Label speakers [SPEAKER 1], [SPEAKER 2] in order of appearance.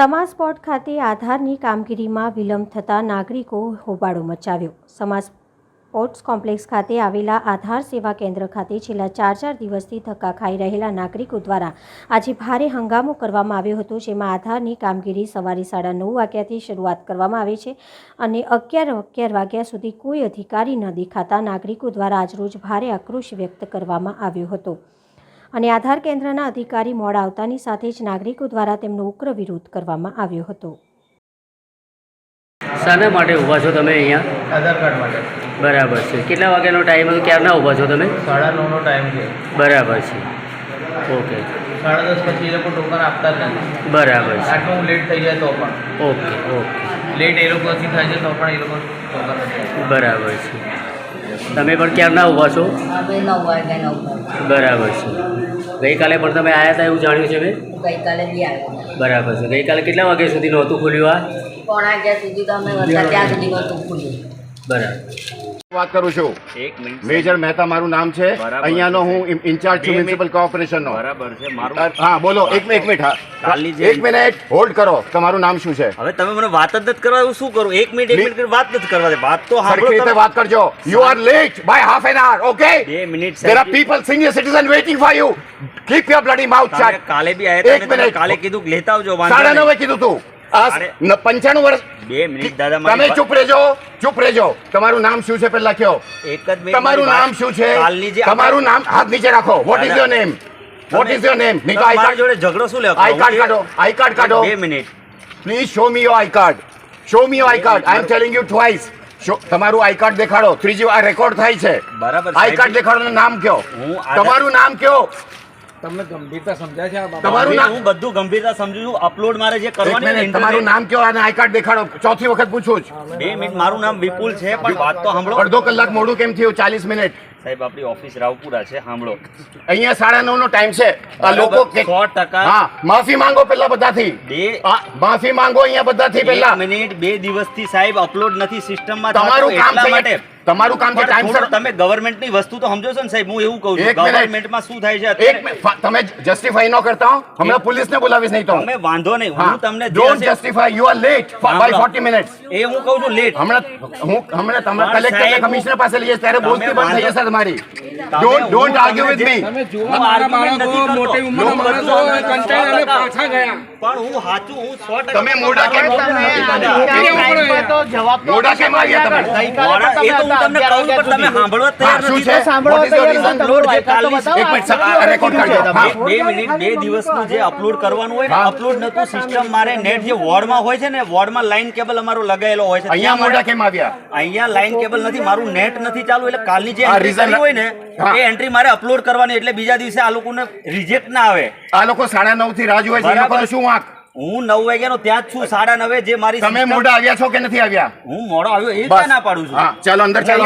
[SPEAKER 1] સમાજ સ્પોટ ખાતે આધારની કામગીરીમાં વિલંબ થતાં નાગરિકો હોબાળો મચાવ્યો. સમાસ સ્પોર્ટ્સ કોમ્પ્લેક્સ ખાતે આવેલા આધાર સેવા કેન્દ્ર ખાતે છેલ્લા ચાર ચાર દિવસથી ધક્કા ખાઈ રહેલા નાગરિકો દ્વારા આજે ભારે હંગામો કરવામાં આવ્યો હતો, જેમાં આધારની કામગીરી સવારે સાડા નવ વાગ્યાથી શરૂઆત કરવામાં આવે છે અને અગિયાર અગિયાર વાગ્યા સુધી કોઈ અધિકારી ન દેખાતા નાગરિકો દ્વારા આજરોજ ભારે આક્રોશ વ્યક્ત કરવામાં આવ્યો હતો. અને આધાર કેન્દ્રના અધિકારી મોડા આવતાની સાથે જ નાગરિકો દ્વારા તેમનો ઉગ્ર વિરોધ કરવામાં આવ્યો હતો.
[SPEAKER 2] શાના માટે ઊભા છો તમે અહીંયા?
[SPEAKER 3] આધાર કાર્ડ માટે.
[SPEAKER 2] બરાબર છે. કેટલા વાગ્યાનો ટાઈમ હતો ક્યારના ઊભા છો તમે?
[SPEAKER 3] સાડા નવનો ટાઈમ છે.
[SPEAKER 2] બરાબર છે. ઓકે.
[SPEAKER 3] સાડા દસ પછી એ લોકો ટોકન આપતા જ નથી.
[SPEAKER 2] બરાબર છે.
[SPEAKER 3] આટલું લેટ થઈ જાય તો પણ.
[SPEAKER 2] Okay okay.
[SPEAKER 3] લેટ એ લોકોથી થાય છે તો પણ એ લોકો ટોકન
[SPEAKER 2] બરાબર છે. તમે પણ ક્યારના ઊભા છો? બરાબર છે. ગઈકાલે પણ તમે આવ્યા હતા એવું જાણ્યું છે મેં?
[SPEAKER 4] ગઈકાલે બી આવ્યા
[SPEAKER 2] બરાબર છે. ગઈકાલે કેટલા વાગ્યા સુધી નહોતું ખુલ્યું આ?
[SPEAKER 4] પોણા અગિયાર સુધી તો અમે ત્યાં સુધી નહોતું ખુલ્યું.
[SPEAKER 2] બરાબર.
[SPEAKER 5] વાત કરું છું.
[SPEAKER 6] એક મિનિટ
[SPEAKER 5] મેજર મહેતા મારું નામ છે. અહીંયાનો હું ઇન્ચાર્જ છું મ્યુનિસિપલ
[SPEAKER 6] કોર્પોરેશન
[SPEAKER 5] નો
[SPEAKER 6] બરાબર છે મારું
[SPEAKER 5] હા બોલો એક મિનિટ એક મિનિટ એક મિનિટ હોલ્ડ કરો તમારું નામ શું છે?
[SPEAKER 6] હવે તમે મને વાત જ નથી કરવા શું કરું? એક મિનિટ એક મિનિટ વાત નથી કરવા દે. વાત તો
[SPEAKER 5] સરખી રીતે વાત કરજો. You are late by half an hour okay
[SPEAKER 6] બે મિનિટ
[SPEAKER 5] are
[SPEAKER 6] સાહેબ.
[SPEAKER 5] people senior citizen waiting for you. Keep your bloody mouth
[SPEAKER 6] તમે કાલે બી આયા
[SPEAKER 5] એક
[SPEAKER 6] તમે
[SPEAKER 5] મિનિટ.
[SPEAKER 6] કાલે કીધું લેતા આવજો વાંધો
[SPEAKER 5] સાડા
[SPEAKER 6] નહીં.
[SPEAKER 5] નવે કીધું તું. આ વર્ષ
[SPEAKER 6] બે મિનિટ દાદા
[SPEAKER 5] તમે ચૂપ રહેજો ચૂપ રહેજો. તમારું નામ શું છે પેલા કયો
[SPEAKER 6] એક જ મિનિટ
[SPEAKER 5] તમારું નામ શું છે? તમારું નામ હાથ નીચે રાખો. What is your name what is your name નહીં તો આઈ કાર્ડ
[SPEAKER 6] જોડે ઝઘડો શું લેવા
[SPEAKER 5] આઈ કાર્ડ કાઢો આઈ કાર્ડ કાઢો.
[SPEAKER 6] બે minute.
[SPEAKER 5] Please show me your I card show me your I card I am telling you twice તમારું આઈ કાર્ડ દેખાડો. ત્રીજી વાર રેકોર્ડ થાય છે.
[SPEAKER 6] બરાબર,
[SPEAKER 5] આઈ કાર્ડ દેખાડો નામ કયો. તમારું નામ કયો?
[SPEAKER 3] તમને ગંભીરતા સમજાય છે આ બાબત?
[SPEAKER 5] તમારું નામ
[SPEAKER 6] હું બધું ગંભીરતા સમજુ છું. અપલોડ મારે જે
[SPEAKER 5] એક
[SPEAKER 6] કરવાની
[SPEAKER 5] મિનિટ તમારું નામ કયો? અને આઈ કાર્ડ દેખાડો. ચોથી વખત પૂછું છું
[SPEAKER 6] બે મિનિટ મારું નામ વિપુલ છે પણ વાત તો સાંભળો.
[SPEAKER 5] અડધો કલાક મોડું કેમ થયું? ચાલીસ મિનિટ.
[SPEAKER 6] સાહેબ આપણી ઓફિસ રાવપુરા છે સાંભળો.
[SPEAKER 5] અહીંયા સાડા નવ નો ટાઈમ છે. આ લોકો કે-
[SPEAKER 6] સો ટકા.
[SPEAKER 5] હા માફી માંગો પેલા બધાથી.
[SPEAKER 6] બે
[SPEAKER 5] આ, માફી માંગો અહીંયા બધાથી પેલા.
[SPEAKER 6] મિનિટ બે દિવસથી સાહેબ અપલોડ નથી સિસ્ટમમાં
[SPEAKER 5] તમારું કામ છે
[SPEAKER 6] માટે.
[SPEAKER 5] તમારું કામ છે ટાઈમસર
[SPEAKER 6] તમે ગવર્મેન્ટની વસ્તુ તો સમજો છો ને સાહેબ હું એવું કહું છું. ગવર્મેન્ટમાં શું થાય છે
[SPEAKER 5] એક મિનિટ, તમે જસ્ટિફાઈ ન કરતા હો. હમણાં પોલીસને બોલાવીશ નહીં તો.
[SPEAKER 6] તમે વાંધો નહીં.
[SPEAKER 5] હું.
[SPEAKER 6] તમને don't
[SPEAKER 5] justify
[SPEAKER 6] you
[SPEAKER 5] are late by late. For- 40 minutes
[SPEAKER 6] એ હું કહું છું લેટ
[SPEAKER 5] હમણાં હું હમણાં તમે કલેક્ટર કમિશનર પાસે લઈએ ત્યારે બોલતી બંધ થઈ જશે તમારી. Don't don't argue with me
[SPEAKER 3] તમે જુઓ મારા બાળકો મોટી ઉંમરના માણસો
[SPEAKER 6] બધું
[SPEAKER 3] હોય, કંટાળી પાછા ગયા.
[SPEAKER 6] પણ હું સાચું હું સો ટકા
[SPEAKER 5] તમે મોડા કેમ મોડા કેમ આવ્યા તમે?
[SPEAKER 6] એ તો હું તમને કહું પણ તમે સાંભળવા તૈયાર નથી.
[SPEAKER 5] છે? સાંભળવા તૈયાર નથી
[SPEAKER 6] અપલોડ
[SPEAKER 5] એક મિનિટ આ રેકોર્ડ કાઢજો.
[SPEAKER 6] બે બે મિનિટ બે દિવસનું જે અપલોડ કરવાનું હોય ને અપલોડ નતું સિસ્ટમ મારે નેટ જે વોર્ડમાં હોય છે ને વોર્ડમાં લાઈન કેબલ અમારો લગાયેલો હોય છે.
[SPEAKER 5] અહીંયા
[SPEAKER 6] મોડા
[SPEAKER 5] કેમ આવ્યા?
[SPEAKER 6] અહીંયા લાઈન કેબલ નથી મારું નેટ નથી ચાલુ એટલે કાલની જે એન્ટ્રી હોય ને એ એન્ટ્રી મારે અપલોડ કરવાની એટલે બીજા દિવસે આ લોકોને રિજેક્ટ ના આવે.
[SPEAKER 5] આ લોકો સાડા નવથી રાહ જોવે છે એ. લોકોનો શું વાંક?
[SPEAKER 6] હું નવ વાગ્યાનો ત્યાં જ છું સાડા નવે જે મારી
[SPEAKER 5] તમે મોઢા આવ્યા છો કે નથી આવ્યા?
[SPEAKER 6] હું મોડો આવ્યો એ ના પાડું છું.
[SPEAKER 5] હા ચાલો અંદર ચાલો.